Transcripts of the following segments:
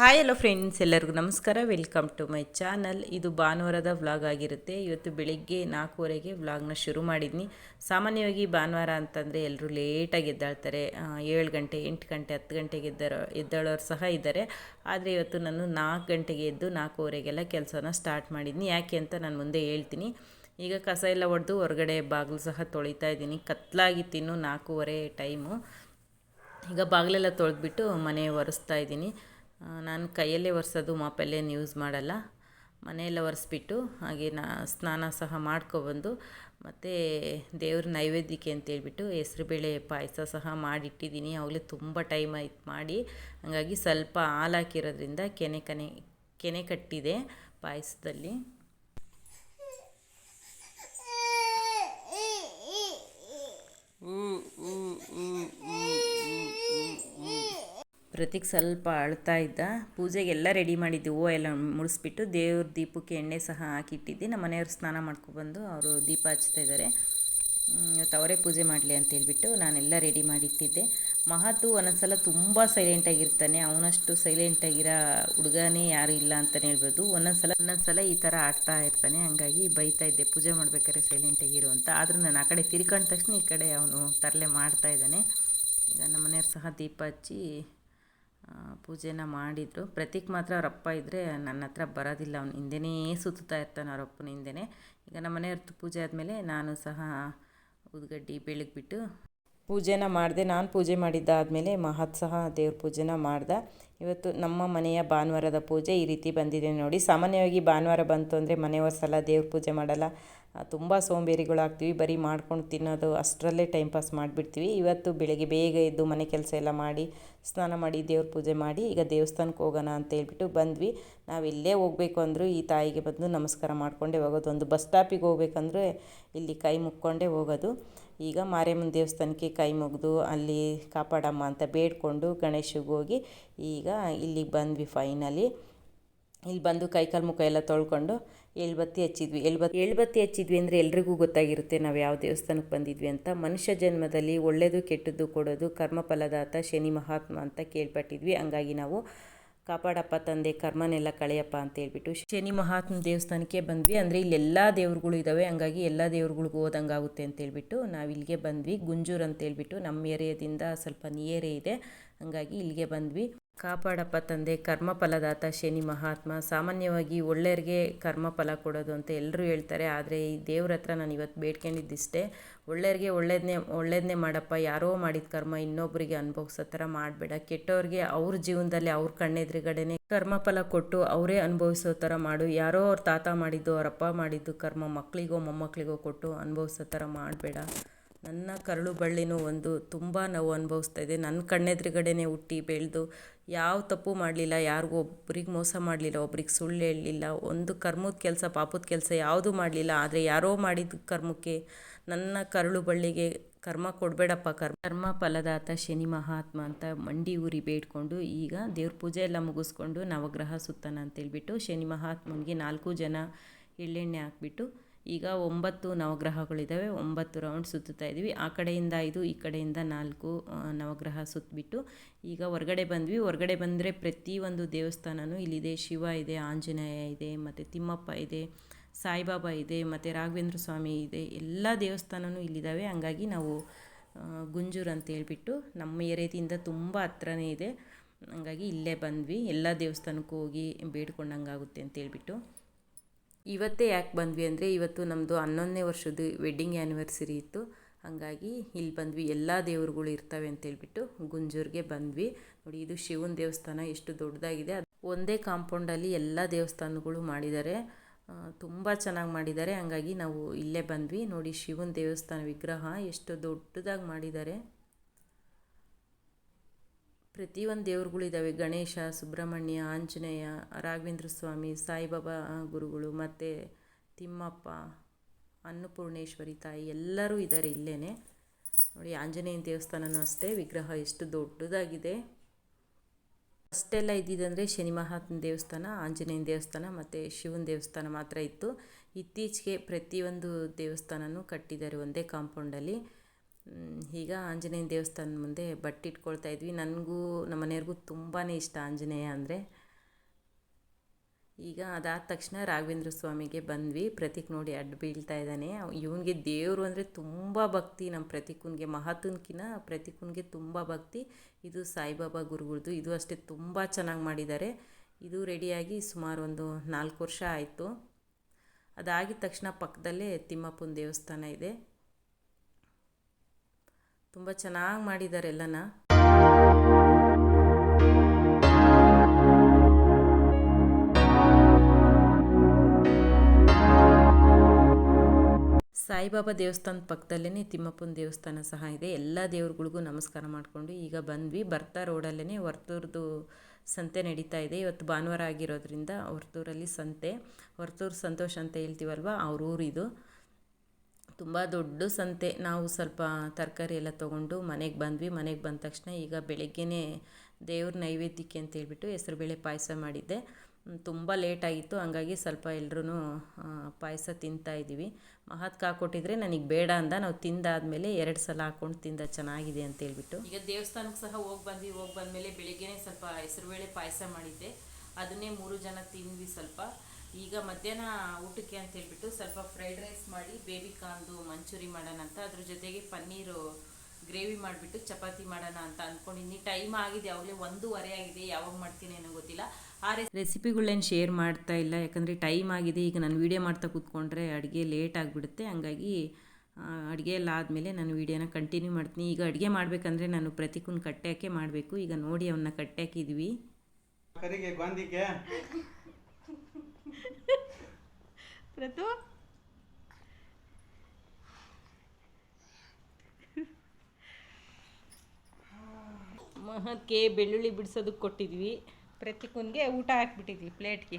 Hi hello friends ಎಲ್ಲರಿಗೂ ನಮಸ್ಕಾರ. Welcome to my channel ಇದು ಭಾನುವಾರದ ವ್ಲಾಗ್ ಆಗಿರುತ್ತೆ. ಇವತ್ತು ಬೆಳಿಗ್ಗೆ ನಾಲ್ಕೂವರೆಗೆ ವ್ಲಾಗ್ನ ಶುರು ಮಾಡಿದ್ನಿ. ಸಾಮಾನ್ಯವಾಗಿ ಭಾನುವಾರ ಅಂತಂದರೆ ಎಲ್ಲರೂ ಲೇಟಾಗಿ ಎದ್ದಾಳ್ತಾರೆ. ಏಳು ಗಂಟೆ, ಎಂಟು ಗಂಟೆ, ಹತ್ತು ಗಂಟೆಗೆ ಎದ್ದಾರೋ, ಎದ್ದಾಳೋರು ಸಹ ಇದ್ದಾರೆ. ಆದರೆ ಇವತ್ತು ನಾನು ನಾಲ್ಕು ಗಂಟೆಗೆ ಎದ್ದು ನಾಲ್ಕೂವರೆಗೆಲ್ಲ ಕೆಲಸನ ಸ್ಟಾರ್ಟ್ ಮಾಡಿದ್ನಿ. ಯಾಕೆ ಅಂತ ನಾನು ಮುಂದೆ ಹೇಳ್ತೀನಿ. ಈಗ ಕಸ ಎಲ್ಲ ಹೊಡೆದು ಹೊರಗಡೆ ಬಾಗಿಲು ಸಹ ತೊಳಿತಾ ಇದ್ದೀನಿ. ಕತ್ಲಾಗಿ ತಿನ್ನು ನಾಲ್ಕೂವರೆ ಟೈಮು ಈಗ ಬಾಗಿಲೆಲ್ಲ ತೊಳೆದ್ಬಿಟ್ಟು ಮನೆ ಒರೆಸ್ತಾ ಇದ್ದೀನಿ. ನಾನು ಕೈಯಲ್ಲೇ ಒರೆಸೋದು ಮಾಪಲ್ಲೇನು ಯೂಸ್ ಮಾಡಲ್ಲ. ಮನೆಯೆಲ್ಲ ಒರೆಸ್ಬಿಟ್ಟು ಹಾಗೆ ನಾ, ಸ್ನಾನ ಸಹ ಮಾಡ್ಕೊಬಂದು, ಮತ್ತು ದೇವ್ರ ನೈವೇದ್ಯಕ್ಕೆ ಅಂತೇಳ್ಬಿಟ್ಟು ಹೆಸ್ರುಬೇಳೆ ಪಾಯಸ ಸಹ ಮಾಡಿಟ್ಟಿದ್ದೀನಿ. ಅವಾಗಲೇ ತುಂಬ ಟೈಮ್ ಆಯ್ತು ಮಾಡಿ. ಹಾಗಾಗಿ ಸ್ವಲ್ಪ ಹಾಲು ಹಾಕಿರೋದ್ರಿಂದ ಕೆನೆ ಕನೆ, ಕೆನೆ ಕಟ್ಟಿದೆ ಪಾಯಸದಲ್ಲಿ. ಪ್ರತೀಕ್ ಸ್ವಲ್ಪ ಅಳ್ತಾ ಇದ್ದ. ಪೂಜೆಗೆಲ್ಲ ರೆಡಿ ಮಾಡಿದ್ದು ಹೂವು ಎಲ್ಲ ಮುಡಿಸ್ಬಿಟ್ಟು ದೇವ್ರ ದೀಪಕ್ಕೆ ಎಣ್ಣೆ ಸಹ ಹಾಕಿಟ್ಟಿದ್ದೆ ನಮ್ಮ ಮನೆಯವ್ರು ಸ್ನಾನ ಮಾಡ್ಕೊಬಂದು ಅವರು ದೀಪ ಹಚ್ತಾ ಇದ್ದಾರೆ. ಇವತ್ತು ಅವರೇ ಪೂಜೆ ಮಾಡಲಿ ಅಂತ ಹೇಳ್ಬಿಟ್ಟು ನಾನೆಲ್ಲ ರೆಡಿ ಮಾಡಿಟ್ಟಿದ್ದೆ. ಮಹತು ಒಂದೊಂದ್ಸಲ ತುಂಬ ಸೈಲೆಂಟಾಗಿರ್ತಾನೆ ಅವನಷ್ಟು ಸೈಲೆಂಟಾಗಿರೋ ಹುಡುಗನೇ ಯಾರು ಇಲ್ಲ ಅಂತಲೇ ಹೇಳ್ಬೋದು. ಒಂದೊಂದ್ಸಲ ಒಂದೊಂದ್ಸಲ ಈ ಥರ ಆಡ್ತಾ ಇರ್ತಾನೆ. ಹಂಗಾಗಿ ಬೈತಾ ಇದ್ದೆ, ಪೂಜೆ ಮಾಡ್ಬೇಕಾದ್ರೆ ಸೈಲೆಂಟಾಗಿರು ಅಂತ. ಆದರೂ ನಾನು ಆ ಕಡೆ ತಿರ್ಕೊಂಡ ತಕ್ಷಣ ಈ ಕಡೆ ಅವನು ತರಲೆ ಮಾಡ್ತಾ ಇದ್ದಾನೆ. ಈಗ ನಮ್ಮ ಮನೆಯವ್ರು ಸಹ ದೀಪ ಹಚ್ಚಿ ಪೂಜೆನ ಮಾಡಿದರು. ಪ್ರತೀಕ್ ಮಾತ್ರ ಅವರಪ್ಪ ಇದ್ದರೆ ನನ್ನ ಹತ್ರ ಬರೋದಿಲ್ಲ. ಅವ್ನು ಹಿಂದೆನೇ ಸುತ್ತಾ ಇರ್ತಾನೆ ಅವ್ರ ಅಪ್ಪನ ಹಿಂದೆನೇ ಈಗ ನಮ್ಮ ಮನೆಯವ್ರದ್ದು ಪೂಜೆ ಆದಮೇಲೆ ನಾನು ಸಹ ಉದ್ಗಡ್ಡಿ ಬೆಳಗ್ಬಿಟ್ಟು ಪೂಜೆನ ಮಾಡಿದೆ. ನಾನು ಪೂಜೆ ಮಾಡಿದ್ದಾದಮೇಲೆ ಮಹತ್ ಸಹ ದೇವ್ರ ಪೂಜೆನ ಮಾಡ್ದೆ. ಇವತ್ತು ನಮ್ಮ ಮನೆಯ ಭಾನುವಾರದ ಪೂಜೆ ಈ ರೀತಿ ಬಂದಿದೆ ನೋಡಿ. ಸಾಮಾನ್ಯವಾಗಿ ಭಾನುವಾರ ಬಂತು ಅಂದರೆ ಮನೆ ಸಲ ದೇವ್ರ ಪೂಜೆ ಮಾಡಲ್ಲ. ತುಂಬ ಸೋಂಬೇರಿಗಳಾಗ್ತೀವಿ. ಬರೀ ಮಾಡ್ಕೊಂಡು ತಿನ್ನೋದು ಅಷ್ಟರಲ್ಲೇ ಟೈಮ್ ಪಾಸ್ ಮಾಡಿಬಿಡ್ತೀವಿ. ಇವತ್ತು ಬೆಳಗ್ಗೆ ಬೇಗ ಎದ್ದು ಮನೆ ಕೆಲಸ ಎಲ್ಲ ಮಾಡಿ, ಸ್ನಾನ ಮಾಡಿ, ದೇವ್ರ ಪೂಜೆ ಮಾಡಿ ಈಗ ದೇವಸ್ಥಾನಕ್ಕೆ ಹೋಗೋಣ ಅಂತ ಹೇಳ್ಬಿಟ್ಟು ಬಂದ್ವಿ. ನಾವು ಎಲ್ಲೇ ಹೋಗಬೇಕು ಅಂದರೂ ಈ ತಾಯಿಗೆ ಬಂದು ನಮಸ್ಕಾರ ಮಾಡಿಕೊಂಡೇ ಹೋಗೋದು. ಒಂದು ಬಸ್ ಸ್ಟಾಪಿಗೆ ಹೋಗ್ಬೇಕಂದ್ರೆ ಇಲ್ಲಿ ಕೈ ಮುಕ್ಕೊಂಡೇ ಹೋಗೋದು. ಈಗ ಮಾರಿಯಮ್ಮನ ದೇವಸ್ಥಾನಕ್ಕೆ ಕೈ ಮುಗಿದು ಅಲ್ಲಿ ಕಾಪಾಡಮ್ಮ ಅಂತ ಬೇಡ್ಕೊಂಡು ಗಣೇಶಿಗೆ ಹೋಗಿ ಈಗ ಇಲ್ಲಿಗೆ ಬಂದ್ವಿ ಫೈನಲಿ ಇಲ್ಲಿ ಬಂದು ಕೈಕಾಲು ಮುಖ ಎಲ್ಲ ತೊಳ್ಕೊಂಡು ಎಳ್ಬತ್ತಿ ಹಚ್ಚಿದ್ವಿ. ಎಳ್ಬತ್ತಿ ಎಳ್ಬತ್ತಿ ಹಚ್ಚಿದ್ವಿ ಅಂದರೆ ಎಲ್ರಿಗೂ ಗೊತ್ತಾಗಿರುತ್ತೆ ನಾವು ಯಾವ ದೇವಸ್ಥಾನಕ್ಕೆ ಬಂದಿದ್ವಿ ಅಂತ. ಮನುಷ್ಯ ಜನ್ಮದಲ್ಲಿ ಒಳ್ಳೆಯದು ಕೆಟ್ಟದ್ದು ಕೊಡೋದು ಕರ್ಮಫಲದಾತ ಶನಿ ಮಹಾತ್ಮ ಅಂತ ಕೇಳ್ಪಟ್ಟಿದ್ವಿ. ಹಂಗಾಗಿ ನಾವು ಕಾಪಾಡಪ್ಪ ತಂದೆ, ಕರ್ಮನೆಲ್ಲ ಕಳೆಯಪ್ಪ ಅಂತ ಹೇಳ್ಬಿಟ್ಟು ಶನಿ ಮಹಾತ್ಮ ದೇವಸ್ಥಾನಕ್ಕೆ ಬಂದ್ವಿ. ಅಂದರೆ ಇಲ್ಲೆಲ್ಲ ದೇವ್ರುಗಳು ಇದ್ದಾವೆ ಹಂಗಾಗಿ ಎಲ್ಲ ದೇವ್ರುಗಳಿಗೂ ಹೋದಂಗೆ ಆಗುತ್ತೆ ಅಂತ ಹೇಳ್ಬಿಟ್ಟು ನಾವು ಇಲ್ಲಿಗೆ ಬಂದ್ವಿ. ಗುಂಜೂರು ಅಂತ ಹೇಳ್ಬಿಟ್ಟು ನಮ್ಮ ಏರಿಯಾದಿಂದ ಸ್ವಲ್ಪ ನಿಯರೇ ಇದೆ. ಹಂಗಾಗಿ ಇಲ್ಲಿಗೆ ಬಂದ್ವಿ. ಕಾಪಾಡಪ್ಪ ತಂದೆ ಕರ್ಮ ಫಲದಾತ ಶನಿ ಮಹಾತ್ಮ. ಸಾಮಾನ್ಯವಾಗಿ ಒಳ್ಳೆಯವ್ರಿಗೆ ಕರ್ಮ ಫಲ ಕೊಡೋದು ಅಂತ ಎಲ್ಲರೂ ಹೇಳ್ತಾರೆ. ಆದರೆ ಈ ದೇವ್ರ ಹತ್ರ ನಾನು ಇವತ್ತು ಬೇಡ್ಕೊಂಡಿದ್ದಿಷ್ಟೇ. ಒಳ್ಳೆಯರಿಗೆ ಒಳ್ಳೇದನ್ನೇ ಒಳ್ಳೇದನ್ನೇ ಮಾಡಪ್ಪ. ಯಾರೋ ಮಾಡಿದ ಕರ್ಮ ಇನ್ನೊಬ್ಬರಿಗೆ ಅನುಭವಿಸೋ ಥರ ಮಾಡಬೇಡ. ಕೆಟ್ಟವ್ರಿಗೆ ಅವ್ರ ಜೀವನದಲ್ಲಿ ಅವ್ರ ಕಣ್ಣೆದುರುಗಡೆನೆ ಕರ್ಮ ಫಲ ಕೊಟ್ಟು ಅವರೇ ಅನುಭವಿಸೋ ಥರ ಮಾಡು. ಯಾರೋ ಅವ್ರ ತಾತ ಮಾಡಿದ್ದು, ಅವ್ರ ಅಪ್ಪ ಮಾಡಿದ್ದು ಕರ್ಮ ಮಕ್ಕಳಿಗೋ ಮೊಮ್ಮಕ್ಕಳಿಗೋ ಕೊಟ್ಟು ಅನುಭವಿಸೋ ಥರ ಮಾಡಬೇಡ. ನನ್ನ ಕರಳು ಬಳ್ಳಿನೂ ಒಂದು ತುಂಬ ನೋವು ಅನುಭವಿಸ್ತಾ ಇದೆ. ನನ್ನ ಕಣ್ಣೆದುರುಗಡೆನೆ ಹುಟ್ಟಿ ಬೆಳೆದು ಯಾವ ತಪ್ಪು ಮಾಡಲಿಲ್ಲ, ಯಾರಿಗೂ ಒಬ್ರಿಗೆ ಮೋಸ ಮಾಡಲಿಲ್ಲ, ಒಬ್ರಿಗೆ ಸುಳ್ಳು ಹೇಳಲಿಲ್ಲ, ಒಂದು ಕರ್ಮದ ಕೆಲಸ, ಪಾಪದ ಕೆಲಸ ಯಾವುದೂ ಮಾಡಲಿಲ್ಲ. ಆದರೆ ಯಾರೋ ಮಾಡಿದ ಕರ್ಮಕ್ಕೆ ನನ್ನ ಕರಳು ಬಳ್ಳಿಗೆ ಕರ್ಮ ಕೊಡಬೇಡಪ್ಪ. ಕರ್ಮ ಕರ್ಮ ಫಲದಾತ ಶನಿ ಮಹಾತ್ಮ ಅಂತ ಮಂಡಿ ಊರಿ ಬೇಡ್ಕೊಂಡು ಈಗ ದೇವ್ರ ಪೂಜೆ ಎಲ್ಲ ಮುಗಿಸ್ಕೊಂಡು ನವಗ್ರಹ ಸುತ್ತಾನ ಅಂತೇಳ್ಬಿಟ್ಟು ಶನಿ ಮಹಾತ್ಮನಿಗೆ ನಾಲ್ಕು ಜನ ಎಳ್ಳೆಣ್ಣೆ ಹಾಕ್ಬಿಟ್ಟು ಈಗ ಒಂಬತ್ತು ನವಗ್ರಹಗಳಿದ್ದಾವೆ ಒಂಬತ್ತು ರೌಂಡ್ ಸುತ್ತುತ್ತಾ ಇದ್ದೀವಿ ಆ ಕಡೆಯಿಂದ ಐದು, ಈ ಕಡೆಯಿಂದ ನಾಲ್ಕು ನವಗ್ರಹ ಸುತ್ತಬಿಟ್ಟು ಈಗ ಹೊರಗಡೆ ಬಂದ್ವಿ. ಹೊರಗಡೆ ಬಂದರೆ ಪ್ರತಿಯೊಂದು ದೇವಸ್ಥಾನವೂ ಇಲ್ಲಿದೆ. ಶಿವ ಇದೆ, ಆಂಜನೇಯ ಇದೆ, ಮತ್ತು ತಿಮ್ಮಪ್ಪ ಇದೆ, ಸಾಯಿಬಾಬಾ ಇದೆ, ಮತ್ತು ರಾಘವೇಂದ್ರ ಸ್ವಾಮಿ ಇದೆ. ಎಲ್ಲ ದೇವಸ್ಥಾನವೂ ಇಲ್ಲಿದ್ದಾವೆ ಹಂಗಾಗಿ ನಾವು ಗುಂಜೂರು ಅಂತ ಹೇಳ್ಬಿಟ್ಟು ನಮ್ಮ ಏರಿಯಾದಿಂದ ತುಂಬ ಹತ್ರನೇ ಇದೆ. ಹಂಗಾಗಿ ಇಲ್ಲೇ ಬಂದ್ವಿ. ಎಲ್ಲ ದೇವಸ್ಥಾನಕ್ಕೂ ಹೋಗಿ ಬೇಡ್ಕೊಂಡಂಗಾಗುತ್ತೆ ಅಂತ ಹೇಳ್ಬಿಟ್ಟು. ಇವತ್ತೇ ಯಾಕೆ ಬಂದ್ವಿ ಅಂದರೆ ಇವತ್ತು ನಮ್ಮದು ಹನ್ನೊಂದನೇ ವರ್ಷದ ವೆಡ್ಡಿಂಗ್ ಆ್ಯನಿವರ್ಸರಿ ಇತ್ತು. ಹಾಗಾಗಿ ಇಲ್ಲಿ ಬಂದ್ವಿ. ಎಲ್ಲ ದೇವರುಗಳು ಇರ್ತವೆ ಅಂತೇಳ್ಬಿಟ್ಟು ಗುಂಜೂರಿಗೆ ಬಂದ್ವಿ. ನೋಡಿ, ಇದು ಶಿವನ ದೇವಸ್ಥಾನ, ಎಷ್ಟು ದೊಡ್ಡದಾಗಿದೆ. ಅದು ಒಂದೇ ಕಾಂಪೌಂಡಲ್ಲಿ ಎಲ್ಲ ದೇವಸ್ಥಾನಗಳು ಮಾಡಿದ್ದಾರೆ. ತುಂಬ ಚೆನ್ನಾಗಿ ಮಾಡಿದ್ದಾರೆ. ಹಾಗಾಗಿ ನಾವು ಇಲ್ಲೇ ಬಂದ್ವಿ. ನೋಡಿ, ಶಿವನ ದೇವಸ್ಥಾನ ವಿಗ್ರಹ ಎಷ್ಟು ದೊಡ್ಡದಾಗಿ ಮಾಡಿದ್ದಾರೆ. ಪ್ರತಿಯೊಂದು ದೇವ್ರುಗಳಿದ್ದಾವೆ ಗಣೇಶ, ಸುಬ್ರಹ್ಮಣ್ಯ, ಆಂಜನೇಯ, ರಾಘವೇಂದ್ರ ಸ್ವಾಮಿ, ಸಾಯಿಬಾಬಾ ಗುರುಗಳು ಮತ್ತು ತಿಮ್ಮಪ್ಪ, ಅನ್ನಪೂರ್ಣೇಶ್ವರಿ ತಾಯಿ ಎಲ್ಲರೂ ಇದ್ದಾರೆ ಇಲ್ಲೇ ನೋಡಿ, ಆಂಜನೇಯನ ದೇವಸ್ಥಾನನೂ ಅಷ್ಟೇ. ವಿಗ್ರಹ ಎಷ್ಟು ದೊಡ್ಡದಾಗಿದೆ. ಅಷ್ಟೆಲ್ಲ ಇದ್ದಿದ್ದಂದರೆ ಶನಿ ಮಹಾತ್ಮ ದೇವಸ್ಥಾನ, ಆಂಜನೇಯನ ದೇವಸ್ಥಾನ ಮತ್ತು ಶಿವನ ದೇವಸ್ಥಾನ ಮಾತ್ರ ಇತ್ತು. ಇತ್ತೀಚೆಗೆ ಪ್ರತಿಯೊಂದು ದೇವಸ್ಥಾನನೂ ಕಟ್ಟಿದ್ದಾರೆ ಒಂದೇ ಕಾಂಪೌಂಡಲ್ಲಿ. ಈಗ ಆಂಜನೇಯನ ದೇವಸ್ಥಾನದ ಮುಂದೆ ಬಟ್ಟೆ ಇಟ್ಕೊಳ್ತಾ ಇದ್ವಿ. ನನಗೂ ನಮ್ಮ ಮನೆಯವ್ರಿಗೂ ತುಂಬಾ ಇಷ್ಟ ಆಂಜನೇಯ ಅಂದರೆ. ಈಗ ಅದಾದ ತಕ್ಷಣ ರಾಘವೇಂದ್ರ ಸ್ವಾಮಿಗೆ ಬಂದ್ವಿ. ಪ್ರತೀಕ್ ನೋಡಿ ಅಡ್ಡ ಬೀಳ್ತಾ ಇದ್ದಾನೆ. ಇವನಿಗೆ ದೇವರು ಅಂದರೆ ತುಂಬ ಭಕ್ತಿ. ನಮ್ಮ ಪ್ರತೀಕುನ್ಗೆ ಮಹತ್ವನ್ಕಿನ ಪ್ರತೀಕುನ್ಗೆ ತುಂಬ ಭಕ್ತಿ. ಇದು ಸಾಯಿಬಾಬಾ ಗುರುಗಳದು. ಇದು ಅಷ್ಟೇ ತುಂಬ ಚೆನ್ನಾಗಿ ಮಾಡಿದ್ದಾರೆ. ಇದು ರೆಡಿಯಾಗಿ ಸುಮಾರು ಒಂದು ನಾಲ್ಕು ವರ್ಷ ಆಯಿತು. ಅದಾಗಿದ ತಕ್ಷಣ ಪಕ್ಕದಲ್ಲೇ ತಿಮ್ಮಪ್ಪನ ದೇವಸ್ಥಾನ ಇದೆ. ತುಂಬ ಚೆನ್ನಾಗಿ ಮಾಡಿದ್ದಾರೆ ಎಲ್ಲನ. ಸಾಯಿಬಾಬಾ ದೇವಸ್ಥಾನದ ಪಕ್ಕದಲ್ಲೇ ತಿಮ್ಮಪ್ಪನ ದೇವಸ್ಥಾನ ಸಹ ಇದೆ. ಎಲ್ಲ ದೇವ್ರುಗಳಿಗೂ ನಮಸ್ಕಾರ ಮಾಡಿಕೊಂಡು ಈಗ ಬಂದ್ವಿ. ಬರ್ತಾ ರೋಡಲ್ಲೇ ವರ್ತೂರ್ದು ಸಂತೆ ನಡೀತಾ ಇದೆ. ಇವತ್ತು ಭಾನುವಾರ ಆಗಿರೋದ್ರಿಂದ ಹೊರ್ತೂರಲ್ಲಿ ಸಂತೆ, ಹೊರ್ತೂರು ಸಂತೋಷ್ ಅಂತ ಹೇಳ್ತೀವಲ್ವ ಅವ್ರ ಊರಿದು ತುಂಬ ದೊಡ್ಡ ಸಂತೆ. ನಾವು ಸ್ವಲ್ಪ ತರಕಾರಿ ಎಲ್ಲ ತೊಗೊಂಡು ಮನೆಗೆ ಬಂದ್ವಿ. ಮನೆಗೆ ಬಂದ ತಕ್ಷಣ ಈಗ ಬೆಳಗ್ಗೆನೇ ದೇವ್ರ ನೈವೇದ್ಯಕ್ಕೆ ಅಂತ ಹೇಳ್ಬಿಟ್ಟು ಹೆಸರುಬೇಳೆ ಪಾಯಸ ಮಾಡಿದ್ದೆ. ತುಂಬ ಲೇಟಾಗಿತ್ತು ಹಂಗಾಗಿ ಸ್ವಲ್ಪ ಎಲ್ಲರೂ ಪಾಯಸ ತಿಂತಾ ಇದ್ದೀವಿ. ಮಹತ್ಗೆ ಹಾಕ್ಕೊಟ್ಟಿದ್ರೆ ನನಗೆ ಬೇಡ ಅಂದ. ನಾವು ತಿಂದಾದಮೇಲೆ ಎರಡು ಸಲ ಹಾಕ್ಕೊಂಡು ತಿಂದ ಚೆನ್ನಾಗಿದೆ ಅಂತ ಹೇಳ್ಬಿಟ್ಟು. ಈಗ ದೇವಸ್ಥಾನಕ್ಕೆ ಸಹ ಹೋಗಿ ಬಂದ್ವಿ. ಹೋಗಿ ಬಂದಮೇಲೆ ಬೆಳಿಗ್ಗೆನೇ ಸ್ವಲ್ಪ ಹೆಸರುಬೇಳೆ ಪಾಯಸ ಮಾಡಿದ್ದೆ. ಅದನ್ನೇ ಮೂರು ಜನ ತಿಂದ್ವಿ ಸ್ವಲ್ಪ. ಈಗ ಮಧ್ಯಾಹ್ನ ಊಟಕ್ಕೆ ಅಂತ ಹೇಳ್ಬಿಟ್ಟು ಸ್ವಲ್ಪ ಫ್ರೈಡ್ ರೈಸ್ ಮಾಡಿ ಬೇಬಿ ಕಾಂದು ಮಂಚೂರಿ ಮಾಡೋಣ ಅಂತ. ಅದ್ರ ಜೊತೆಗೆ ಪನ್ನೀರು ಗ್ರೇವಿ ಮಾಡಿಬಿಟ್ಟು ಚಪಾತಿ ಮಾಡೋಣ ಅಂತ ಅಂದ್ಕೊಂಡಿದ್ದೀನಿ ಟೈಮ್ ಆಗಿದೆ ಅವಳೇ ಒಂದೂವರೆ ಆಗಿದೆ, ಯಾವಾಗ ಮಾಡ್ತೀನಿ ಏನೋ ಗೊತ್ತಿಲ್ಲ. ಆ ರೆಸಿಪಿಗಳೇನು ಶೇರ್ ಮಾಡ್ತಾ ಇಲ್ಲ, ಯಾಕಂದರೆ ಟೈಮ್ ಆಗಿದೆ. ಈಗ ನಾನು ವೀಡಿಯೋ ಮಾಡ್ತಾ ಕೂತ್ಕೊಂಡ್ರೆ ಅಡುಗೆ ಲೇಟ್ ಆಗಿಬಿಡುತ್ತೆ. ಹಂಗಾಗಿ ಅಡುಗೆ ಎಲ್ಲ ಆದಮೇಲೆ ನಾನು ವೀಡಿಯೋನ ಕಂಟಿನ್ಯೂ ಮಾಡ್ತೀನಿ. ಈಗ ಅಡುಗೆ ಮಾಡಬೇಕಂದ್ರೆ ನಾನು ಪ್ರತಿಕೂನ್ ಕಟ್ಟೆ ಹಾಕಿ ಮಾಡಬೇಕು. ಈಗ ನೋಡಿ ಅವನ್ನ ಕಟ್ಟೆ ಹಾಕಿದ್ವಿ. ಪ್ರತು ಮಹಕ್ಕೆ ಬೆಳ್ಳುಳ್ಳಿ ಬಿಡಿಸೋದಕ್ಕೆ ಕೊಟ್ಟಿದ್ವಿ. ಪ್ರತಿಕೂನ್ಗೆ ಊಟ ಹಾಕ್ಬಿಟ್ಟಿದ್ವಿ ಪ್ಲೇಟ್ಗೆ.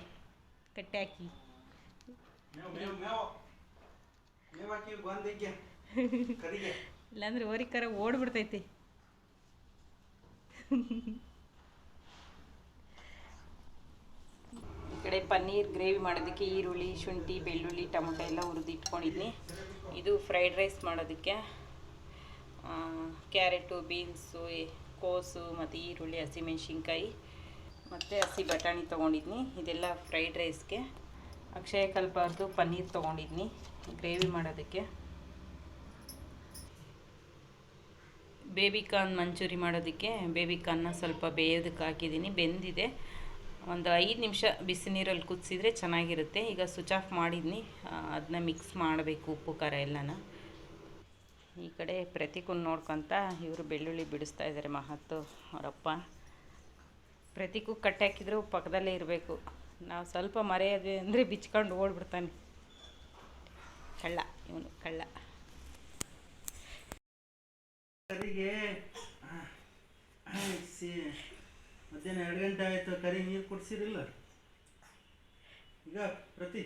ಕಟ್ಟೆ ಹಾಕಿ. ಇಲ್ಲಾಂದ್ರೆ ಓರಿಕರ ಓಡ್ಬಿಡ್ತೈತಿ. ಕಡೆ ಪನ್ನೀರ್ ಗ್ರೇವಿ ಮಾಡೋದಕ್ಕೆ ಈರುಳ್ಳಿ, ಶುಂಠಿ, ಬೆಳ್ಳುಳ್ಳಿ, ಟೊಮೊಟೊ ಎಲ್ಲ ಹುರಿದು ಇಟ್ಕೊಂಡಿದ್ದೀನಿ ಇದು ಫ್ರೈಡ್ ರೈಸ್ ಮಾಡೋದಕ್ಕೆ ಕ್ಯಾರೆಟು, ಬೀನ್ಸು ಕೋಸು ಮತ್ತು ಈರುಳ್ಳಿ, ಹಸಿಮೆಣ್ಸಿನ್ಕಾಯಿ ಮತ್ತು ಹಸಿ ಬಟಾಣಿ ತೊಗೊಂಡಿದ್ನಿ. ಇದೆಲ್ಲ ಫ್ರೈಡ್ ರೈಸ್ಗೆ ಅಕ್ಷಯ ಕಲ್ಪಾರ್ದು ಪನ್ನೀರ್ ತೊಗೊಂಡಿದ್ನಿ ಗ್ರೇವಿ ಮಾಡೋದಕ್ಕೆ. ಬೇಬಿ ಕಾರ್ನ್ ಮಂಚೂರಿ ಮಾಡೋದಕ್ಕೆ. ಬೇಬಿ ಕಾರ್ನ ಸ್ವಲ್ಪ ಬೇಯೋದಕ್ಕೆ ಹಾಕಿದ್ದೀನಿ. ಬೆಂದಿದೆ. ಒಂದು ಐದು ನಿಮಿಷ ಬಿಸಿ ನೀರಲ್ಲಿ ಕುದಿಸಿದ್ರೆ ಚೆನ್ನಾಗಿರುತ್ತೆ. ಈಗ ಸ್ವಿಚ್ ಆಫ್ ಮಾಡಿದ್ನಿ. ಅದನ್ನ ಮಿಕ್ಸ್ ಮಾಡಬೇಕು ಉಪ್ಪು, ಖಾರ ಎಲ್ಲನ. ಈ ಕಡೆ ಪ್ರತಿಕುನ್ ನೋಡ್ಕೊತ ಇವರು ಬೆಳ್ಳುಳ್ಳಿ ಬಿಡಿಸ್ತಾ ಇದ್ದಾರೆ ಮಹತ್ತು ಅವರಪ್ಪ. ಪ್ರತೀಕು ಕಟ್ಟೆ ಹಾಕಿದ್ರು ಪಕ್ಕದಲ್ಲೇ ಇರಬೇಕು. ನಾವು ಸ್ವಲ್ಪ ಮರೆಯೋದು ಅಂದರೆ ಬಿಚ್ಕೊಂಡು ಓಡ್ಬಿಡ್ತಾನೆ. ಕಳ್ಳ, ಇವನು ಕಳ್ಳ. ಸರಿಗೆ ಮಧ್ಯಾಹ್ನ ಎರಡು ಗಂಟೆ ಆಯಿತು ಕರಿ ನೀರು ಕುಡಿಸಿರಿಲ್ಲ ಈಗ ಪ್ರತಿ.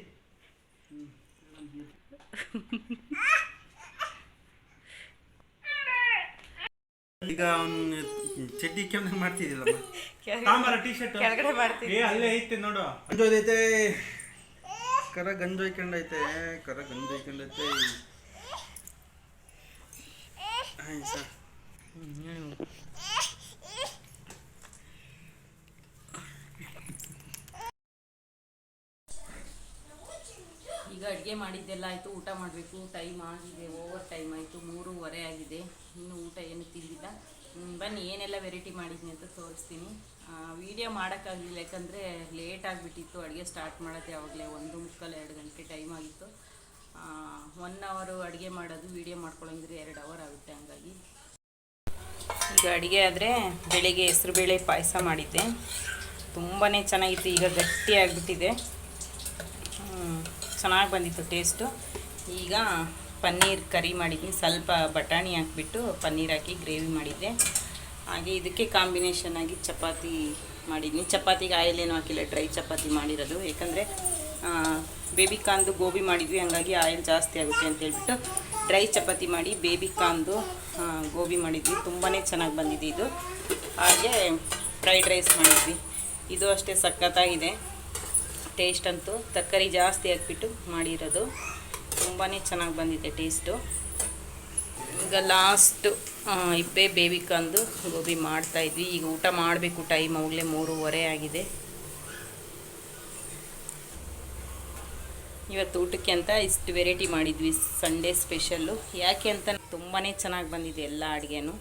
ಈಗ ಅವ್ನು ಚಡ್ಡಿ ಕೆಮ್ಮೆ ಮಾಡ್ತಿದ್ದಿಲ್ಲ ತಾಂಬಾರ ಟಿ ಶರ್ಟ್ ಕೆಳಗಡೆ ಮಾಡ್ತೀನಿ ಏ ಅಲ್ಲೇ ಐತೆ ನೋಡು. ಗಂಜೋದೈತೆ ಕರ ಗಂಜೊಯ್ಕೊಂಡೈತೆ ಕರ ಗಂಜೊಯ್ಕೊಂಡೈತೆ. ಸರ್. ಈಗ ಅಡುಗೆ ಮಾಡಿದ್ದೆಲ್ಲ ಆಯಿತು, ಊಟ ಮಾಡಬೇಕು. ಟೈಮ್ ಆಗಿದೆ ಓವರ್ ಟೈಮ್ ಆಯಿತು, ಮೂರುವರೆ ಆಗಿದೆ. ಇನ್ನು ಊಟ ಏನು ತಿಂದಿಲ್ಲ. ಬನ್ನಿ, ಏನೆಲ್ಲ ವೆರೈಟಿ ಮಾಡಿದ್ದೀನಿ ಅಂತ ತೋರಿಸ್ತೀನಿ. ವಿಡಿಯೋ ಮಾಡೋಕ್ಕಾಗಲಿಲ್ಲ, ಯಾಕಂದರೆ ಲೇಟ್ ಆಗಿಬಿಟ್ಟಿತ್ತು. ಅಡುಗೆ ಸ್ಟಾರ್ಟ್ ಮಾಡೋದು ಯಾವಾಗಲೇ ಒಂದು ಮುಕ್ಕಾಲು ಎರಡು ಗಂಟೆ ಟೈಮ್ ಆಗಿತ್ತು. ಒನ್ ಅವರು ಅಡುಗೆ ಮಾಡೋದು ವಿಡಿಯೋ ಮಾಡ್ಕೊಳ್ಳೋಂಗಿದ್ರೆ ಎರಡು ಅವರ್ ಆಗುತ್ತೆ ಹಂಗಾಗಿ. ಈಗ ಅಡುಗೆ ಆದರೆ ಬೆಳಿಗ್ಗೆ ಹೆಸರುಬೇಳೆ ಪಾಯಸ ಮಾಡಿದ್ದೆ. ತುಂಬಾ ಚೆನ್ನಾಗಿತ್ತು, ಈಗ ಗಟ್ಟಿ ಆಗಿಬಿಟ್ಟಿದೆ. ಚೆನ್ನಾಗಿ ಬಂದಿತ್ತು ಟೇಸ್ಟು ಈಗ ಪನ್ನೀರ್ ಕರಿ ಮಾಡಿದ್ದೀನಿ ಸ್ವಲ್ಪ ಬಟಾಣಿ ಹಾಕ್ಬಿಟ್ಟು ಪನ್ನೀರ್ ಹಾಕಿ ಗ್ರೇವಿ ಮಾಡಿದ್ದೆ. ಹಾಗೆ ಇದಕ್ಕೆ ಕಾಂಬಿನೇಷನ್ ಆಗಿ ಚಪಾತಿ ಮಾಡಿದ್ದೀನಿ ಚಪಾತಿಗೆ ಆಯಿಲ್ ಏನೂ ಹಾಕಿಲ್ಲ. ಡ್ರೈ ಚಪಾತಿ ಮಾಡಿರೋದು. ಯಾಕಂದರೆ ಬೇಬಿ ಕಾಂದು ಗೋಬಿ ಮಾಡಿದ್ವಿ. ಹಂಗಾಗಿ ಆಯಿಲ್ ಜಾಸ್ತಿ ಆಗುತ್ತೆ ಅಂತ ಹೇಳ್ಬಿಟ್ಟು ಡ್ರೈ ಚಪಾತಿ ಮಾಡಿ ಬೇಬಿ ಕಾಂದು ಗೋಬಿ ಮಾಡಿದ್ವಿ. ತುಂಬಾ ಚೆನ್ನಾಗಿ ಬಂದಿದೆ ಇದು. ಹಾಗೆ ಫ್ರೈಡ್ ರೈಸ್ ಮಾಡಿದ್ವಿ. ಇದು ಅಷ್ಟೇ ಸಖತ್ತಾಗಿದೆ. ಟೇಸ್ಟ್ ಅಂತೂ ತರಕಾರಿ ಜಾಸ್ತಿ ಹಾಕ್ಬಿಟ್ಟು ಮಾಡಿರೋದು. ತುಂಬಾ ಚೆನ್ನಾಗಿ ಬಂದಿದೆ ಟೇಸ್ಟು ಈಗ ಲಾಸ್ಟು ಇಬ್ಬೆ ಬೇಬಿ ಕಂದು ಗೋಬಿ ಮಾಡ್ತಾಯಿದ್ವಿ ಈಗ ಊಟ ಮಾಡಬೇಕು ಟೈಮ್ ಅವಾಗಲೇ ಮೂರುವರೆ ಆಗಿದೆ. ಇವತ್ತು ಊಟಕ್ಕೆ ಅಂತ ಇಷ್ಟು ವೆರೈಟಿ ಮಾಡಿದ್ವಿ. ಸಂಡೇ ಸ್ಪೆಷಲ್ಲು ಯಾಕೆ ಅಂತ ತುಂಬಾ ಚೆನ್ನಾಗಿ ಬಂದಿದೆ ಎಲ್ಲ ಅಡುಗೆನೂ.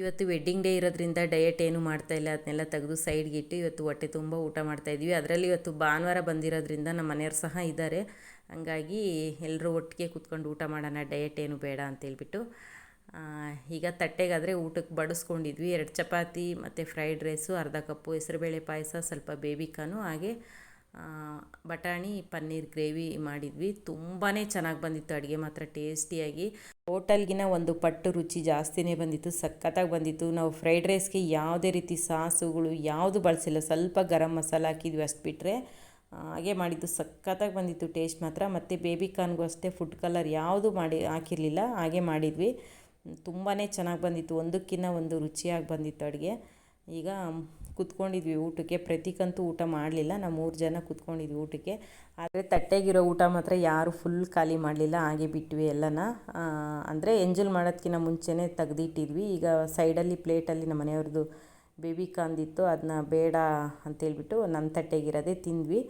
ಇವತ್ತು ವೆಡ್ಡಿಂಗ್ ಡೇ ಇರೋದ್ರಿಂದ ಡಯಟ್ ಏನು ಮಾಡ್ತಾ ಇಲ್ಲ, ಅದನ್ನೆಲ್ಲ ತೆಗೆದು ಸೈಡ್ಗೆ ಇಟ್ಟು ಇವತ್ತು ಹೊಟ್ಟೆ ತುಂಬ ಊಟ ಮಾಡ್ತಾ ಇದ್ದೀವಿ ಅದರಲ್ಲಿ ಇವತ್ತು ಭಾನುವಾರ ಬಂದಿರೋದ್ರಿಂದ ನಮ್ಮ ಮನೆಯವ್ರು ಸಹ ಇದ್ದಾರೆ. ಹಂಗಾಗಿ ಎಲ್ಲರೂ ಒಟ್ಟಿಗೆ ಕೂತ್ಕೊಂಡು ಊಟ ಮಾಡೋಣ ಡಯಟ್ ಏನು ಬೇಡ ಅಂತೇಳ್ಬಿಟ್ಟು ಈಗ ತಟ್ಟೆಗಾದರೆ ಊಟಕ್ಕೆ ಬಡಿಸ್ಕೊಂಡಿದ್ವಿ. ಎರಡು ಚಪಾತಿ, ಮತ್ತು ಫ್ರೈಡ್ ರೈಸು ಅರ್ಧ ಕಪ್ಪು, ಹೆಸರುಬೇಳೆ ಪಾಯಸ, ಸ್ವಲ್ಪ ಬೇಬಿಕಾನು ಹಾಗೆ ಬಟಾಣಿ, ಪನ್ನೀರ್ ಗ್ರೇವಿ ಮಾಡಿದ್ವಿ. ತುಂಬಾ ಚೆನ್ನಾಗಿ ಬಂದಿತ್ತು ಅಡುಗೆ, ಮಾತ್ರ ಟೇಸ್ಟಿಯಾಗಿ. ಹೋಟೆಲ್ಗಿನ ಒಂದು ಪಟ್ಟು ರುಚಿ ಜಾಸ್ತಿನೇ ಬಂದಿತ್ತು, ಸಖತ್ತಾಗಿ ಬಂದಿತ್ತು. ನಾವು ಫ್ರೈಡ್ ರೈಸ್ಗೆ ಯಾವುದೇ ರೀತಿ ಸಾಸುಗಳು ಯಾವುದು ಬಳಸಿಲ್ಲ, ಸ್ವಲ್ಪ ಗರಂ ಮಸಾಲ ಹಾಕಿದ್ವಿ ಅಷ್ಟು ಬಿಟ್ಟರೆ ಹಾಗೆ ಮಾಡಿದ್ದು, ಸಖತ್ತಾಗಿ ಬಂದಿತ್ತು ಟೇಸ್ಟ್ ಮಾತ್ರ. ಮತ್ತು ಬೇಬಿ ಕಾರ್ನ್ಗೂ ಅಷ್ಟೇ, ಫುಡ್ ಕಲರ್ ಯಾವುದು ಮಾಡಿ, ಹಾಕಿರಲಿಲ್ಲ, ಹಾಗೆ ಮಾಡಿದ್ವಿ. ತುಂಬಾ ಚೆನ್ನಾಗಿ ಬಂದಿತ್ತು ಒಂದಕ್ಕಿಂತ ಒಂದು ರುಚಿಯಾಗಿ ಬಂದಿತ್ತು ಅಡುಗೆ. ಈಗ ಕುತ್ಕೊಂಡಿದ್ವಿ ಊಟಕ್ಕೆ. ಪ್ರತಿಕಂತೂ ಊಟ ಮಾಡಲಿಲ್ಲ. ನಾವು ಮೂರು ಜನ ಕುತ್ಕೊಂಡಿದ್ವಿ ಊಟಕ್ಕೆ. ಆದರೆ ತಟ್ಟೆಗಿರೋ ಊಟ ಮಾತ್ರ ಯಾರು ಫುಲ್ ಖಾಲಿ ಮಾಡಲಿಲ್ಲ. ಹಾಗೆ ಬಿಟ್ವಿ ಎಲ್ಲನ. ಅಂದರೆ ಎಂಜಲ್ ಮಾಡೋದಕ್ಕಿಂತ ಮುಂಚೆನೇ ತೆಗೆದಿಟ್ಟಿದ್ವಿ. ಈಗ ಸೈಡಲ್ಲಿ, ಪ್ಲೇಟಲ್ಲಿ ನಮ್ಮ ಮನೆಯವ್ರದ್ದು ಬೇಬಿ ಕಾಂದಿತ್ತು. ಅದನ್ನ ಬೇಡ ಅಂತೇಳ್ಬಿಟ್ಟು ನನ್ನ ತಟ್ಟೆಗಿರೋದೇ ತಿಂದ್ವಿ.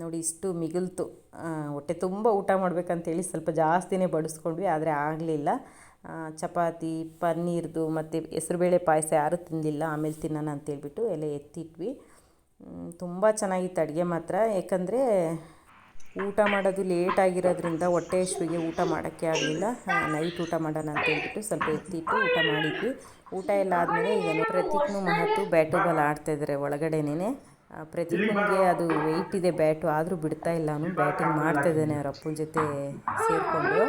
ನೋಡಿ ಇಷ್ಟು ಮಿಗಿಲ್ತು. ಹೊಟ್ಟೆ ತುಂಬ ಊಟ ಮಾಡಬೇಕಂತೇಳಿ ಸ್ವಲ್ಪ ಜಾಸ್ತಿನೇ ಬಡಿಸ್ಕೊಂಡ್ವಿ. ಆದರೆ ಆಗಲಿಲ್ಲ. ಚಪಾತಿ, ಪನ್ನೀರ್ದು ಮತ್ತು ಹೆಸ್ರುಬೇಳೆ ಪಾಯಸ ಯಾರೂ ತಿಂದಿಲ್ಲ, ಆಮೇಲೆ ತಿನ್ನೋಣ ಅಂತೇಳ್ಬಿಟ್ಟು ಎಲ್ಲ ಎತ್ತಿಟ್ವಿ. ತುಂಬ ಚೆನ್ನಾಗಿತ್ತು ಅಡುಗೆ ಮಾತ್ರ. ಯಾಕಂದರೆ ಊಟ ಮಾಡೋದು ಲೇಟ್ ಆಗಿರೋದ್ರಿಂದ ಹೊಟ್ಟೆ ಹಶ್ವಿಗೆ ಊಟ ಮಾಡೋಕ್ಕೆ ಆಗಲಿಲ್ಲ. ನೈಟ್ ಊಟ ಮಾಡೋಣ ಅಂತ ಹೇಳ್ಬಿಟ್ಟು ಸ್ವಲ್ಪ ಎತ್ತಿಟ್ಟು ಊಟ ಮಾಡಿದ್ವಿ. ಊಟ ಎಲ್ಲ ಆದಮೇಲೆ ಈಗ ಪ್ರತೀಕ್ನು ಮಹತ್ತು ಬ್ಯಾಟು ಬಾಲ್ ಆಡ್ತಾಯಿದ್ದಾರೆ ಒಳಗಡೆನೇ ಪ್ರತಿಕ್ನಿಗೆ ಅದು ವೆಯ್ಟ್ ಇದೆ, ಬ್ಯಾಟು ಆದರೂ ಬಿಡ್ತಾ ಇಲ್ಲ. ಅವನು ಬ್ಯಾಟಿಂಗ್ ಮಾಡ್ತಾ ಇದ್ದಾನೆ, ಅವ್ರ ಅಪ್ಪನ ಜೊತೆ ಸೇರಿಕೊಂಡು.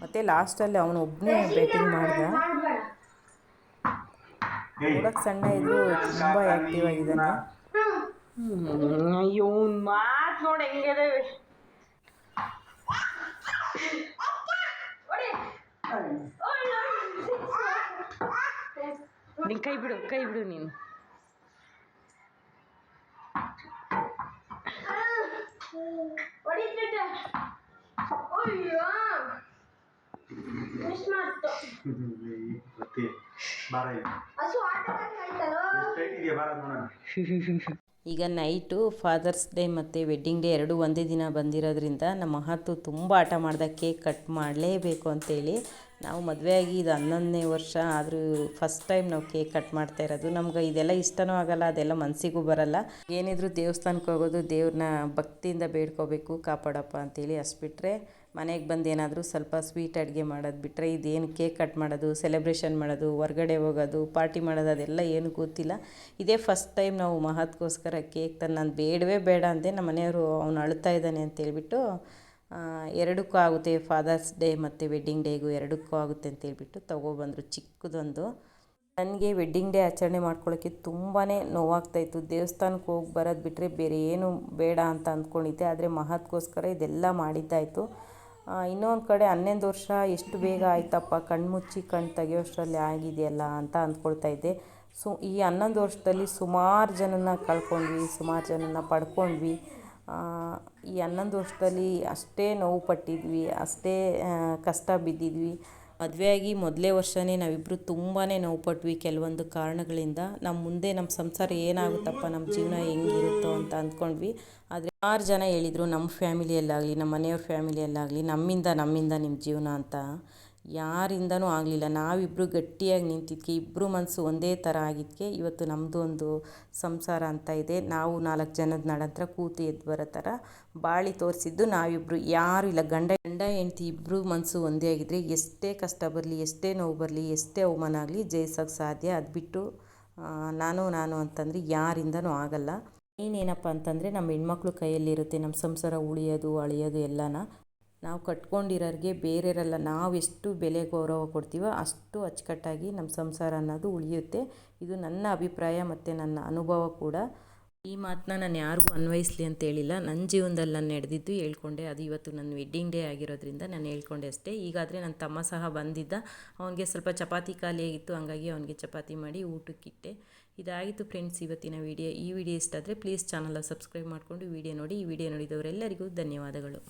ಮತ್ತು ಲಾಸ್ಟಲ್ಲಿ ಅವನು ಒಬ್ಬನೇ ಬ್ಯಾಟಿಂಗ್ ಮಾಡಿದ. ನೋಡೋಕೆ ಸಣ್ಣ ಇದ್ರು ತುಂಬ ಆಕ್ಟಿವ್ ಆಗಿದ್ದಾನೆ. ಅಯ್ಯೋ ಮಾತ್ ನೋಡಿ ಹೆಂಗಿದೆ ನೀನು ಕೈ ಬಿಡು ಕೈ ಬಿಡು ನೀನು. ಅಯ್ಯೋ. ಮಿಸ್ ಮಾಡ್ತು ಪ್ರತಿ ಬಾರ ಇಲ್ಲ ಹಸು ಆಟ ಆಡ್ತಾರೋ ಎಷ್ಟು ಟೈಟ್ ಇದೆಯಾ ಬಾರ ನೋಡೋಣ ಈಗ ನೈಟು ಫಾದರ್ಸ್ ಡೇ ಮತ್ತು ವೆಡ್ಡಿಂಗ್ ಡೇ ಎರಡೂ ಒಂದೇ ದಿನ ಬಂದಿರೋದ್ರಿಂದ ನಮ್ಮ ಮಹತ್ತು ತುಂಬ ಆಟ ಮಾಡಿದ ಕೇಕ್ ಕಟ್ ಮಾಡಲೇಬೇಕು ಅಂತೇಳಿ ನಾವು ಮದುವೆಯಾಗಿ ಇದು ಹನ್ನೊಂದನೇ ವರ್ಷ ಆದರೂ ಫಸ್ಟ್ ಟೈಮ್ ನಾವು ಕೇಕ್ ಕಟ್ ಮಾಡ್ತಾ ಇರೋದು ನಮ್ಗೆ ಇದೆಲ್ಲ ಇಷ್ಟನೂ ಆಗಲ್ಲ ಅದೆಲ್ಲ ಮನಸ್ಸಿಗೂ ಬರಲ್ಲ ಏನಿದ್ರು ದೇವಸ್ಥಾನಕ್ಕೆ ಹೋಗೋದು ದೇವ್ರನ್ನ ಭಕ್ತಿಯಿಂದ ಬೇಡ್ಕೋಬೇಕು ಕಾಪಾಡಪ್ಪ ಅಂತೇಳಿ ಅಷ್ಟು ಬಿಟ್ಟರೆ ಮನೆಗೆ ಬಂದು ಏನಾದರೂ ಸ್ವಲ್ಪ ಸ್ವೀಟ್ ಅಡುಗೆ ಮಾಡೋದು ಬಿಟ್ಟರೆ ಇದೇನು ಕೇಕ್ ಕಟ್ ಮಾಡೋದು ಸೆಲೆಬ್ರೇಷನ್ ಮಾಡೋದು, ಹೊರ್ಗಡೆ ಹೋಗೋದು ಪಾರ್ಟಿ ಮಾಡೋದು, ಅದೆಲ್ಲ ಏನು ಗೊತ್ತಿಲ್ಲ. ಇದೇ ಫಸ್ಟ್ ಟೈಮ್ ನಾವು ಮಹತ್ಗೋಸ್ಕರ ಕೇಕ್ ತಂದು ನಾನು ಬೇಡವೇ ಬೇಡ ಅಂದೆ ನಮ್ಮ ಮನೆಯವರು ಅವನು ಅಳ್ತಾ ಇದ್ದಾನೆ ಅಂತೇಳ್ಬಿಟ್ಟು ಹೇಳಿಬಿಟ್ಟು ಎರಡಕ್ಕೂ ಆಗುತ್ತೆ. ಫಾದರ್ಸ್ ಡೇ ಮತ್ತು ವೆಡ್ಡಿಂಗ್ ಡೇಗೂ ಎರಡಕ್ಕೂ ಆಗುತ್ತೆ ಅಂತೇಳ್ಬಿಟ್ಟು ತೊಗೊಬಂದರು. ಚಿಕ್ಕದೊಂದು. ನನಗೆ ವೆಡ್ಡಿಂಗ್ ಡೇ ಆಚರಣೆ ಮಾಡ್ಕೊಳ್ಳೋಕ್ಕೆ ತುಂಬಾ ನೋವಾಗ್ತಾಯಿತ್ತು ದೇವಸ್ಥಾನಕ್ಕೆ ಹೋಗಿ ಬರೋದು ಬಿಟ್ಟರೆ ಬೇರೆ ಏನು ಬೇಡ ಅಂತ ಅಂದ್ಕೊಂಡಿದ್ದೆ. ಆದರೆ ಮಹತ್ಗೋಸ್ಕರ ಇದೆಲ್ಲ ಮಾಡಿದ್ದಾಯಿತು. ಇನ್ನೊಂದು ಕಡೆ ಹನ್ನೊಂದು ವರ್ಷ ಎಷ್ಟು ಬೇಗ ಆಯ್ತಪ್ಪ? ಕಣ್ಣು ಮುಚ್ಚಿ ಕಣ್ಣು ತೆಗೆಯೋಷ್ಟರಲ್ಲಿ ಆಗಿದೆಯಲ್ಲ ಅಂತ ಅಂದ್ಕೊಳ್ತಾ ಇದ್ದೆ. ಸೊ, ಈ ಹನ್ನೊಂದು ವರ್ಷದಲ್ಲಿ ಸುಮಾರು ಜನನ ಕಳ್ಕೊಂಡ್ವಿ, ಸುಮಾರು ಜನನ ಪಡ್ಕೊಂಡ್ವಿ. ಈ ಹನ್ನೊಂದು ವರ್ಷದಲ್ಲಿ ಅಷ್ಟೇ ನೋವು ಪಟ್ಟಿದ್ವಿ, ಅಷ್ಟೇ ಕಷ್ಟ ಬಿದ್ದಿದ್ವಿ. ಮದುವೆಯಾಗಿ ಮೊದಲೇ ವರ್ಷವೇ ನಾವಿಬ್ಬರು ತುಂಬಾ ನೋವು ಪಟ್ವಿ ಕೆಲವೊಂದು ಕಾರಣಗಳಿಂದ. ನಮ್ಮ ಮುಂದೆ ನಮ್ಮ ಸಂಸಾರ ಏನಾಗುತ್ತಪ್ಪ ನಮ್ಮ ಜೀವನ ಹೆಂಗಿರುತ್ತೋ ಅಂತ ಅಂದ್ಕೊಂಡ್ವಿ. ಆದರೆ ಆರು ಜನ ಹೇಳಿದರು ನಮ್ಮ ಫ್ಯಾಮಿಲಿಯಲ್ಲಾಗಲಿ ನಮ್ಮ ಮನೆಯವ್ರ ಫ್ಯಾಮಿಲಿಯಲ್ಲಾಗಲಿ, ನಮ್ಮಿಂದ ನಮ್ಮಿಂದ ನಿಮ್ಮ ಜೀವನ ಅಂತ. ಯಾರಿಂದನೂ ಆಗಲಿಲ್ಲ. ನಾವಿಬ್ಬರು ಗಟ್ಟಿಯಾಗಿ ನಿಂತಿದ್ದಕ್ಕೆ ಇಬ್ಬರು ಮನಸ್ಸು ಒಂದೇ ಥರ ಆಗಿದ್ಕೆ, ಇವತ್ತು ನಮ್ಮದು ಒಂದು ಸಂಸಾರ ಅಂತ ಇದೆ. ನಾವು ನಾಲ್ಕು ಜನದ ನಡತ್ರ ಕೂತು ಎದ್ದು ಬರೋ ಥರ ಬಾಳಿ ತೋರಿಸಿದ್ದು ನಾವಿಬ್ಬರು ಯಾರು ಇಲ್ಲ, ಗಂಡ ಗಂಡ, ಹೆಂಡ್ತಿ ಇಬ್ಬರು ಮನಸ್ಸು ಒಂದೇ ಆಗಿದ್ದರೆ ಎಷ್ಟೇ ಕಷ್ಟ ಬರಲಿ, ಎಷ್ಟೇ ನೋವು ಬರಲಿ, ಎಷ್ಟೇ ಅವಮಾನ ಆಗಲಿ ಜಯಿಸೋಕ್ಕೆ ಸಾಧ್ಯ. ಅದು ಬಿಟ್ಟು ನಾನು ನಾನು ಅಂತಂದರೆ ಯಾರಿಂದನೂ ಆಗಲ್ಲ. ಏನಪ್ಪ ಅಂತಂದರೆ ನಮ್ಮ ಹೆಣ್ಮಕ್ಳು ಕೈಯಲ್ಲಿರುತ್ತೆ. ನಮ್ಮ ಸಂಸಾರ ಉಳಿಯೋದು, ಅಳಿಯೋದು ಎಲ್ಲನ. ನಾವು ಕಟ್ಕೊಂಡಿರೋರಿಗೆ ಬೇರೆಯವರೆಲ್ಲ ನಾವು ಎಷ್ಟು ಬೆಲೆ ಗೌರವ ಕೊಡ್ತೀವೋ ಅಷ್ಟು ಅಚ್ಚುಕಟ್ಟಾಗಿ ನಮ್ಮ ಸಂಸಾರ ಅನ್ನೋದು ಉಳಿಯುತ್ತೆ. ಇದು ನನ್ನ ಅಭಿಪ್ರಾಯ ಮತ್ತು ನನ್ನ ಅನುಭವ ಕೂಡ. ಈ ಮಾತನ್ನ ನಾನು ಯಾರಿಗೂ ಅನ್ವಯಿಸ್ಲಿ ಅಂತ ಹೇಳಿಲ್ಲ. ನನ್ನ ಜೀವನದಲ್ಲಿ ನಾನು ನಡೆದಿದ್ದು ಹೇಳ್ಕೊಂಡೆ. ಅದು ಇವತ್ತು ನನ್ನ ವೆಡ್ಡಿಂಗ್ ಡೇ ಆಗಿರೋದ್ರಿಂದ ನಾನು ಹೇಳ್ಕೊಂಡೆ ಅಷ್ಟೇ. ಈಗಾದರೆ ನನ್ನ ತಮ್ಮ ಸಹ ಬಂದಿದ್ದ. ಅವನಿಗೆ ಸ್ವಲ್ಪ ಚಪಾತಿ ಖಾಲಿಯಾಗಿತ್ತು ಹಂಗಾಗಿ ಅವನಿಗೆ ಚಪಾತಿ ಮಾಡಿ ಊಟಕ್ಕಿಟ್ಟೆ ಇದಾಗಿತ್ತು ಫ್ರೆಂಡ್ಸ್ ಇವತ್ತಿನ ವಿಡಿಯೋ ಈ ವಿಡಿಯೋ ಇಷ್ಟ ಆದರೆ ಪ್ಲೀಸ್ ಚಾನಲ್ ಸಬ್ಸ್ಕ್ರೈಬ್ ಮಾಡಿಕೊಂಡು ವಿಡಿಯೋ ನೋಡಿ. ಈ ವಿಡಿಯೋ ನೋಡಿದವರೆಲ್ಲರಿಗೂ ಧನ್ಯವಾದಗಳು.